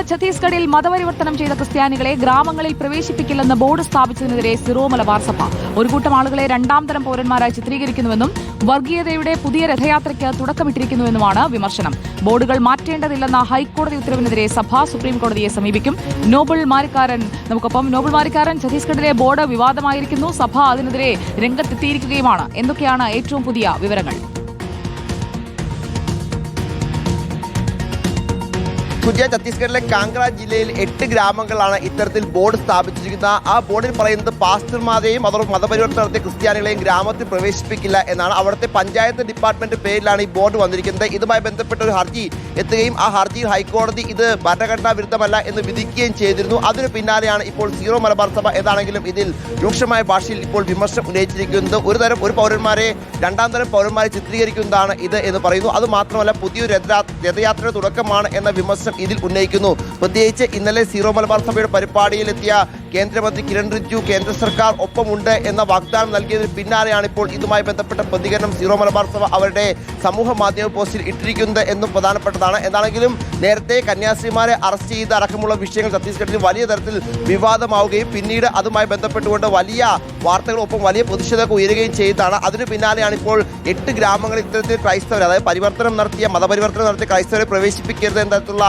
ഛത്തീസ്ഗഡിൽ മതപരിവർത്തനം ചെയ്ത ക്രിസ്ത്യാനികളെ ഗ്രാമങ്ങളിൽ പ്രവേശിപ്പിക്കില്ലെന്ന് ബോർഡ് സ്ഥാപിച്ചതിനെതിരെ സിറോ മലബാർ സഭ. ഒരു കൂട്ടം ആളുകളെ രണ്ടാം തരം പൌരന്മാരായി ചിത്രീകരിക്കുന്നുവെന്നും വർഗീയതയുടെ പുതിയ രഥയാത്രയ്ക്ക് തുടക്കമിട്ടിരിക്കുന്നുവെന്നുമാണ് വിമർശനം. ബോർഡുകൾ മാറ്റേണ്ടതില്ലെന്ന ഹൈക്കോടതി ഉത്തരവിനെതിരെ സഭ സുപ്രീംകോടതിയെ സമീപിക്കും. നോബിൾ മാരിക്കാരൻ നമുക്കൊപ്പം നോബിൾ മാരിക്കാരൻ ഛത്തീസ്ഗഡിലെ ബോർഡ് വിവാദമായിരിക്കുന്നു. സഭ അതിനെതിരെ രംഗത്തെത്തിയിരിക്കുകയുമാണ്. എന്തൊക്കെയാണ് ഏറ്റവും പുതിയ വിവരങ്ങൾ? സുജയ ഛത്തീസ്ഗഡിലെ കാങ്ക്ര ജില്ലയിൽ എട്ട് ഗ്രാമങ്ങളാണ് ഇത്തരത്തിൽ ബോർഡ് സ്ഥാപിച്ചിരിക്കുന്നത്. ആ ബോർഡിൽ പറയുന്നത് പാസ്റ്റർമാരെയും അതോടൊപ്പം മതപരിവർത്തനം നടത്തിയ ക്രിസ്ത്യാനികളെയും ഗ്രാമത്തിൽ പ്രവേശിപ്പിക്കില്ല എന്നാണ് അവിടുത്തെ പഞ്ചായത്ത് ഡിപ്പാർട്ട്മെന്റ് പേരിലാണ് ഈ ബോർഡ് വന്നിരിക്കുന്നത്. ഇതുമായി ബന്ധപ്പെട്ട ഒരു ഹർജി എത്തുകയും ആ ഹർജിയിൽ ഹൈക്കോടതി ഇത് ഭരണഘടനാ വിരുദ്ധമല്ല എന്ന് വിധിക്കുകയും ചെയ്തിരുന്നു. അതിനു പിന്നാലെയാണ് ഇപ്പോൾ സീറോ മലബാർ സഭ ഏതാണെങ്കിലും ഇതിൽ രൂക്ഷമായ ഭാഷയിൽ ഇപ്പോൾ വിമർശനം ഉന്നയിച്ചിരിക്കുന്നത്. ഒരു തരം ഒരു പൗരന്മാരെ രണ്ടാം തരം പൗരന്മാരെ ചിത്രീകരിക്കുന്നതാണ് ഇത് എന്ന് പറയുന്നു. അത് മാത്രമല്ല പുതിയൊരു രഥയാ- രഥയാത്രയുടെ തുടക്കമാണ് എന്ന വിമർശനം ഇതിൽ ഉന്നയിക്കുന്നു. പ്രത്യേകിച്ച് ഇന്നലെ സീറോ മലബാർ സഭയുടെ പരിപാടിയിലെത്തിയ കേന്ദ്രമന്ത്രി കിരൺ റിജ്ജു കേന്ദ്ര സർക്കാർ ഒപ്പമുണ്ട് എന്ന വാഗ്ദാനം നൽകിയതിന് പിന്നാലെയാണ് ഇപ്പോൾ ഇതുമായി ബന്ധപ്പെട്ട പ്രതികരണം സീറോ മലബാർ സഭ അവരുടെ സമൂഹ മാധ്യമ പോസ്റ്റിൽ ഇട്ടിരിക്കുന്നത് എന്നും പ്രധാനപ്പെട്ടതാണ്. എന്താണെങ്കിലും നേരത്തെ കന്യാസ്ത്രീമാരെ അറസ്റ്റ് ചെയ്ത അടക്കമുള്ള വിഷയങ്ങൾ ഛത്തീസ്ഗഡിൽ വലിയ തരത്തിൽ വിവാദമാവുകയും പിന്നീട് അതുമായി ബന്ധപ്പെട്ടുകൊണ്ട് വലിയ വാർത്തകളൊപ്പം വലിയ പ്രതിഷേധമൊക്കെ ഉയരുകയും ചെയ്തതാണ്. അതിന് പിന്നാലെയാണ് ഇപ്പോൾ എട്ട് ഗ്രാമങ്ങളിൽ ഇത്തരത്തിൽ ക്രൈസ്തവർ അതായത് പരിവർത്തനം നടത്തിയ മതപരിവർത്തനം നടത്തിയ ക്രൈസ്തവരെ പ്രവേശിപ്പിക്കരുത് എന്ന തരത്തിലുള്ള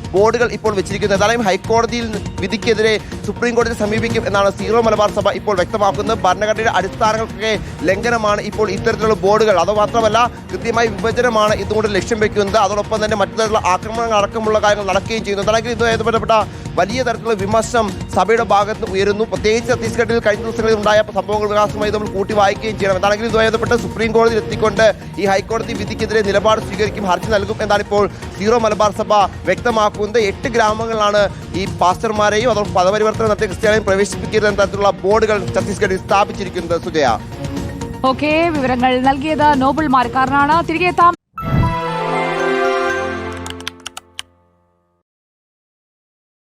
ബോർഡുകൾ ഇപ്പോൾ വെച്ചിരിക്കുന്നത്. എന്തായാലും ഹൈക്കോടതിയിൽ വിധിക്കെതിരെ സുപ്രീം കോടതിയെ സമീപിക്കും എന്നാണ് സീറോ മലബാർ സഭ ഇപ്പോൾ വ്യക്തമാക്കുന്നത്. ഭരണഘടനയുടെ അടിസ്ഥാനങ്ങൾക്കൊക്കെ ലംഘനമാണ് ഇപ്പോൾ ഇത്തരത്തിലുള്ള ബോർഡുകൾ. അത് മാത്രമല്ല കൃത്യമായി വിഭജനമാണ് ഇതുകൊണ്ട് ലക്ഷ്യം വെക്കുന്നത്. അതോടൊപ്പം തന്നെ മറ്റു തരത്തിലുള്ള ആക്രമണങ്ങൾ അടക്കമുള്ള കാര്യങ്ങൾ നടക്കുകയും ചെയ്യുന്നു. എന്താണെങ്കിൽ ഇതുമായി ബന്ധപ്പെട്ട വലിയ തരത്തിലുള്ള വിമർശനം സഭയുടെ ഭാഗത്ത് ഉയരുന്നു. പ്രത്യേകിച്ച് ഛത്തീസ്ഗഡിൽ കഴിഞ്ഞ ദിവസങ്ങളിൽ ഉണ്ടായ സംഭവങ്ങൾ വികാസമായി നമ്മൾ കൂട്ടി വായിക്കുകയും ചെയ്യണം. എന്താണെങ്കിൽ ഇതുമായി ബന്ധപ്പെട്ട് സുപ്രീം കോടതിയിൽ എത്തിക്കൊണ്ട് ഈ ഹൈക്കോടതി വിധിക്കെതിരെ നിലപാട് സ്വീകരിക്കും ഹർജി നൽകും എന്നാണ് ഇപ്പോൾ സീറോ മലബാർ സഭ വ്യക്തമാക്കുന്നത്. എട്ട് ഗ്രാമങ്ങളിലാണ് ഈ പാസ്റ്റർമാരെയും അതോടൊപ്പം പദപരിവർത്തനം നടത്തിയ ക്രിസ്ത്യാനിയും പ്രവേശിപ്പിക്കരുത് എന്ന തരത്തിലുള്ള ബോർഡുകൾ ഛത്തീസ്ഗഡിൽ സ്ഥാപിച്ചിരിക്കുന്നത് സുജയ. ഓക്കെ വിവരങ്ങൾ നൽകിയത് നോബിൾ മാർക്കാരനാണ് തിരികെ എത്താം.